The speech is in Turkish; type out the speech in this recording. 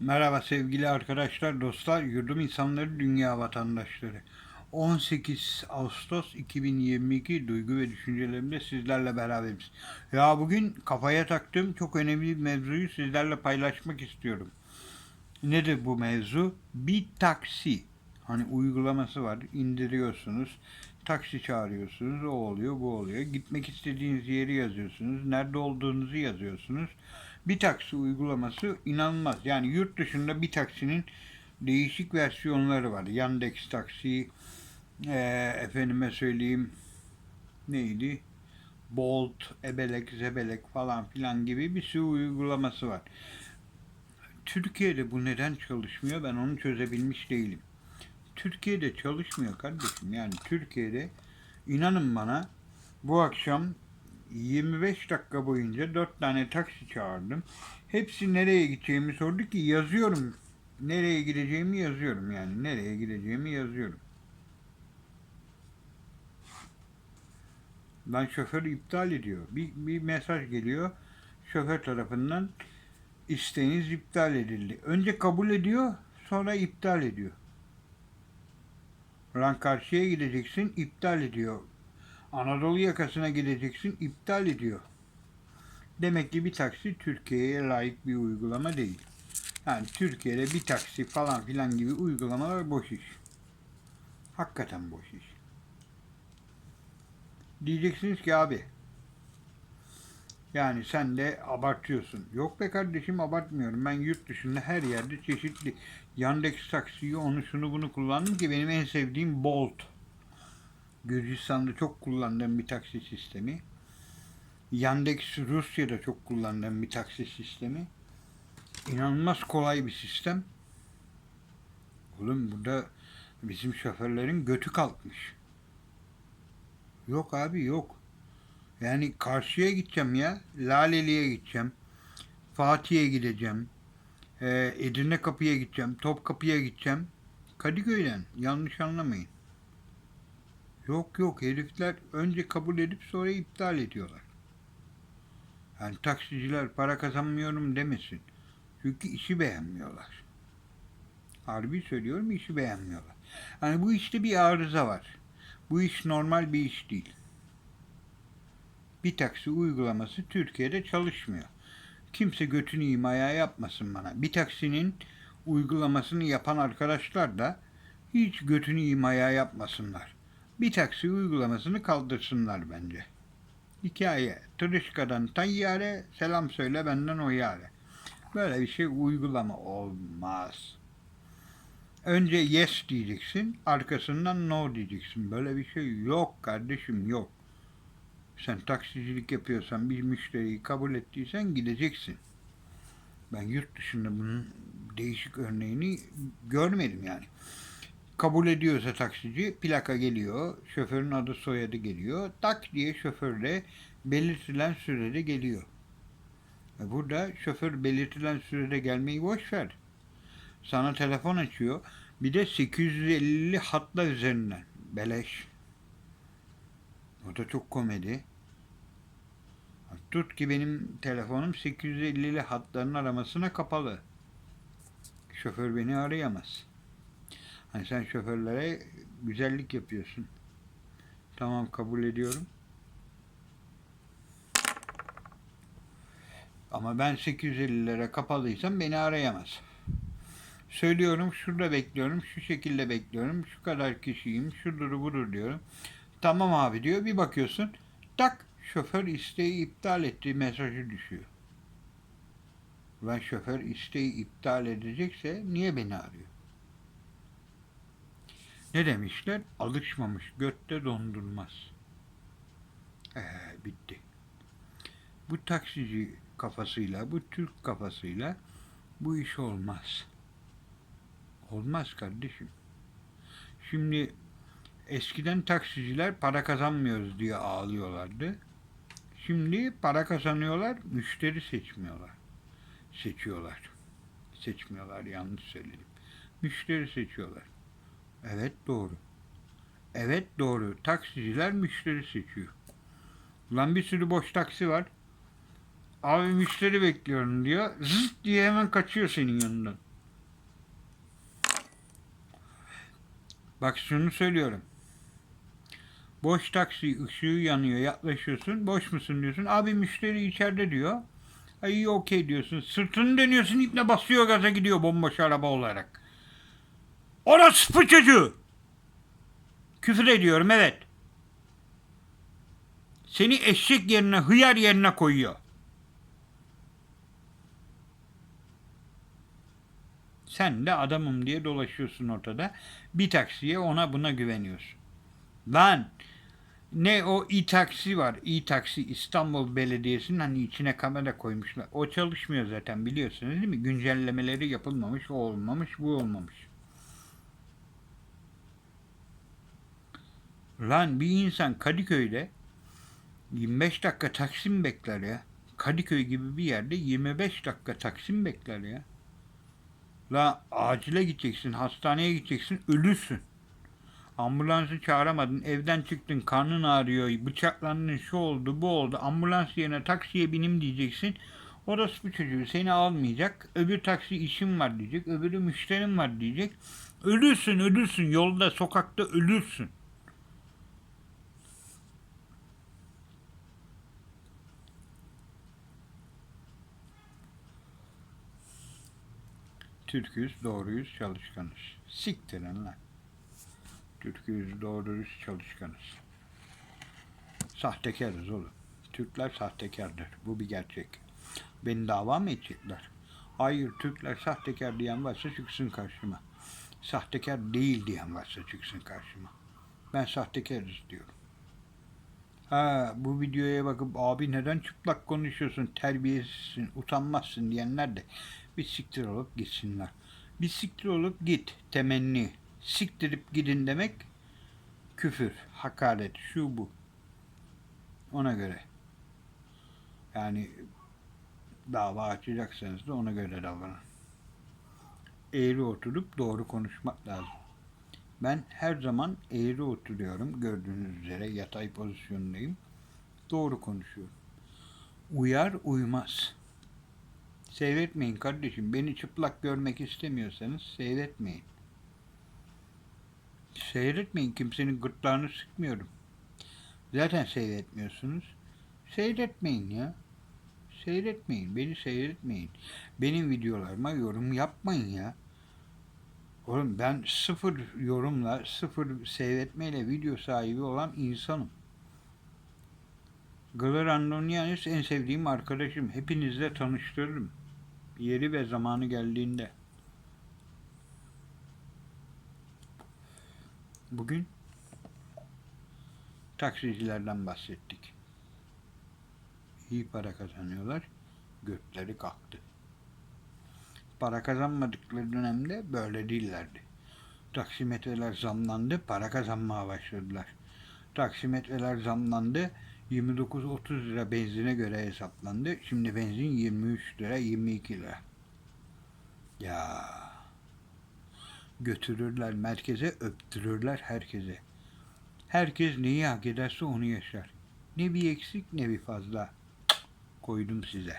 Merhaba sevgili arkadaşlar, dostlar, yurdum insanları, dünya vatandaşları. 18 Ağustos 2022 duygu ve düşüncelerimde sizlerle beraberiz. Ya bugün kafaya taktığım çok önemli bir mevzuyu sizlerle paylaşmak istiyorum. Nedir bu mevzu? Bir taksi. Hani uygulaması var, indiriyorsunuz. Taksi çağırıyorsunuz, o oluyor, bu oluyor. Gitmek istediğiniz yeri yazıyorsunuz, nerede olduğunuzu yazıyorsunuz. Bir taksi uygulaması inanılmaz. Yani yurt dışında bir taksinin değişik versiyonları var. Yandex taksi, eee, efendime söyleyeyim neydi? Bolt, Ebelek, Zebelek falan filan gibi bir sürü uygulaması var. Türkiye'de bu neden çalışmıyor ben onu çözebilmiş değilim. Türkiye'de çalışmıyor kardeşim. Yani Türkiye'de inanın bana bu akşam 25 dakika boyunca 4 tane taksi çağırdım. Hepsi nereye gideceğimi sordu ki yazıyorum. Nereye gideceğimi yazıyorum yani. Nereye gideceğimi yazıyorum. Ben şoförü iptal ediyor. Bir, bir mesaj geliyor şoför tarafından isteğiniz iptal edildi. Önce kabul ediyor sonra iptal ediyor. Lan karşıya gideceksin iptal ediyor. Anadolu yakasına gideceksin iptal ediyor. Demek ki bir taksi Türkiye'ye layık bir uygulama değil. Yani Türkiye'de bir taksi falan filan gibi uygulamalar boş iş. Hakikaten boş iş. Diyeceksiniz ki abi yani sen de abartıyorsun. Yok be kardeşim abartmıyorum. Ben yurt dışında her yerde çeşitli Yandex taksiyi onu şunu bunu kullandım ki benim en sevdiğim Bolt. Gürcistan'da çok kullandığım bir taksi sistemi. Yandex Rusya'da çok kullandığım bir taksi sistemi. İnanılmaz kolay bir sistem. Oğlum burada bizim şoförlerin götü kalkmış. Yok abi yok. Yani karşıya gideceğim ya. Laleli'ye gideceğim. Fatih'e gideceğim. Ee, Edirne Kapı'ya gideceğim. Topkapı'ya gideceğim. Kadıköy'den. Yanlış anlamayın. Yok yok herifler önce kabul edip sonra iptal ediyorlar. Yani taksiciler para kazanmıyorum demesin. Çünkü işi beğenmiyorlar. Harbi söylüyorum işi beğenmiyorlar. Yani bu işte bir arıza var. Bu iş normal bir iş değil. Bir taksi uygulaması Türkiye'de çalışmıyor. Kimse götünü imaya yapmasın bana. Bir taksinin uygulamasını yapan arkadaşlar da hiç götünü imaya yapmasınlar. Bir taksi uygulamasını kaldırsınlar bence. Hikaye. Tırışkadan tayyare, selam söyle benden o yare. Böyle bir şey uygulama olmaz. Önce yes diyeceksin, arkasından no diyeceksin. Böyle bir şey yok kardeşim yok. Sen taksicilik yapıyorsan bir müşteriyi kabul ettiysen gideceksin. Ben yurt dışında bunun değişik örneğini görmedim yani. Kabul ediyorsa taksici plaka geliyor, şoförün adı soyadı geliyor. Tak diye şoför de belirtilen sürede geliyor. E burada şoför belirtilen sürede gelmeyi boş ver. Sana telefon açıyor. Bir de 850 hatla üzerinden. Beleş. O da çok komedi. Tut ki benim telefonum 850'li hatların aramasına kapalı. Şoför beni arayamaz. Hani sen şoförlere güzellik yapıyorsun. Tamam kabul ediyorum. Ama ben 850'lere kapalıysam beni arayamaz. Söylüyorum şurada bekliyorum, şu şekilde bekliyorum, şu kadar kişiyim, şudur budur diyorum. Tamam abi diyor. Bir bakıyorsun tak şoför isteği iptal ettiği mesajı düşüyor. Ben şoför isteği iptal edecekse niye beni arıyor? Ne demişler? Alışmamış götte dondurmaz. Ee, bitti. Bu taksici kafasıyla, bu Türk kafasıyla bu iş olmaz. Olmaz kardeşim. Şimdi eskiden taksiciler para kazanmıyoruz diye ağlıyorlardı. Şimdi para kazanıyorlar, müşteri seçmiyorlar. Seçiyorlar. Seçmiyorlar, yanlış söyledim. Müşteri seçiyorlar. Evet doğru. Evet doğru. Taksiciler müşteri seçiyor. Lan bir sürü boş taksi var. Abi müşteri bekliyorum diyor. Zıt diye hemen kaçıyor senin yanından. Bak şunu söylüyorum. Boş taksi ışığı yanıyor. Yaklaşıyorsun. Boş musun diyorsun. Abi müşteri içeride diyor. Ay okey diyorsun. Sırtını dönüyorsun ipne basıyor gaza gidiyor bomboş araba olarak. Orası bu çocuğu. Küfür ediyorum evet. Seni eşek yerine hıyar yerine koyuyor. Sen de adamım diye dolaşıyorsun ortada. Bir taksiye ona buna güveniyorsun. Lan ne o e-taksi var. E-taksi İstanbul Belediyesi'nin hani içine kamera koymuşlar. O çalışmıyor zaten biliyorsunuz değil mi? Güncellemeleri yapılmamış, o olmamış, bu olmamış. Lan bir insan Kadıköy'de 25 dakika taksim bekler ya. Kadıköy gibi bir yerde 25 dakika taksim bekler ya. La acile gideceksin, hastaneye gideceksin, ölürsün. Ambulansı çağıramadın, evden çıktın, karnın ağrıyor, bıçaklandın, şu oldu, bu oldu. Ambulans yerine taksiye binim diyeceksin. Orası bu çocuğu seni almayacak. Öbür taksi işim var diyecek. Öbürü müşterim var diyecek. Ölürsün, ölürsün. Yolda, sokakta ölürsün. Türküz, doğruyuz, çalışkanız. Siktirin lan. Türküz, doğruyuz, çalışkanız. Sahtekarız oğlum. Türkler sahtekardır. Bu bir gerçek. Beni dava mı edecekler? Hayır, Türkler sahtekar diyen varsa çıksın karşıma. Sahtekar değil diyen varsa çıksın karşıma. Ben sahtekarız diyorum. Ha, bu videoya bakıp abi neden çıplak konuşuyorsun, terbiyesizsin, utanmazsın diyenler de bir siktir olup gitsinler. Bir siktir olup git temenni. Siktirip gidin demek küfür, hakaret, şu bu. Ona göre. Yani dava açacaksanız da ona göre davranın. Eğri oturup doğru konuşmak lazım. Ben her zaman eğri oturuyorum. Gördüğünüz üzere yatay pozisyondayım. Doğru konuşuyorum. Uyar uymaz. Seyretmeyin kardeşim. Beni çıplak görmek istemiyorsanız seyretmeyin. Seyretmeyin. Kimsenin gırtlağını sıkmıyorum. Zaten seyretmiyorsunuz. Seyretmeyin ya. Seyretmeyin. Beni seyretmeyin. Benim videolarıma yorum yapmayın ya. Oğlum ben sıfır yorumla, sıfır seyretmeyle video sahibi olan insanım. Gılır Andonianis en sevdiğim arkadaşım. Hepinizle tanıştırırım. Yeri ve zamanı geldiğinde. Bugün taksicilerden bahsettik. İyi para kazanıyorlar. Gökleri kalktı. Para kazanmadıkları dönemde böyle değillerdi. Taksimetreler zamlandı, para kazanmaya başladılar. Taksimetreler zamlandı, 29-30 lira benzine göre hesaplandı. Şimdi benzin 23 lira, 22 lira. Ya götürürler merkeze, öptürürler herkese. Herkes neyi hak ederse onu yaşar. Ne bir eksik ne bir fazla. Koydum size.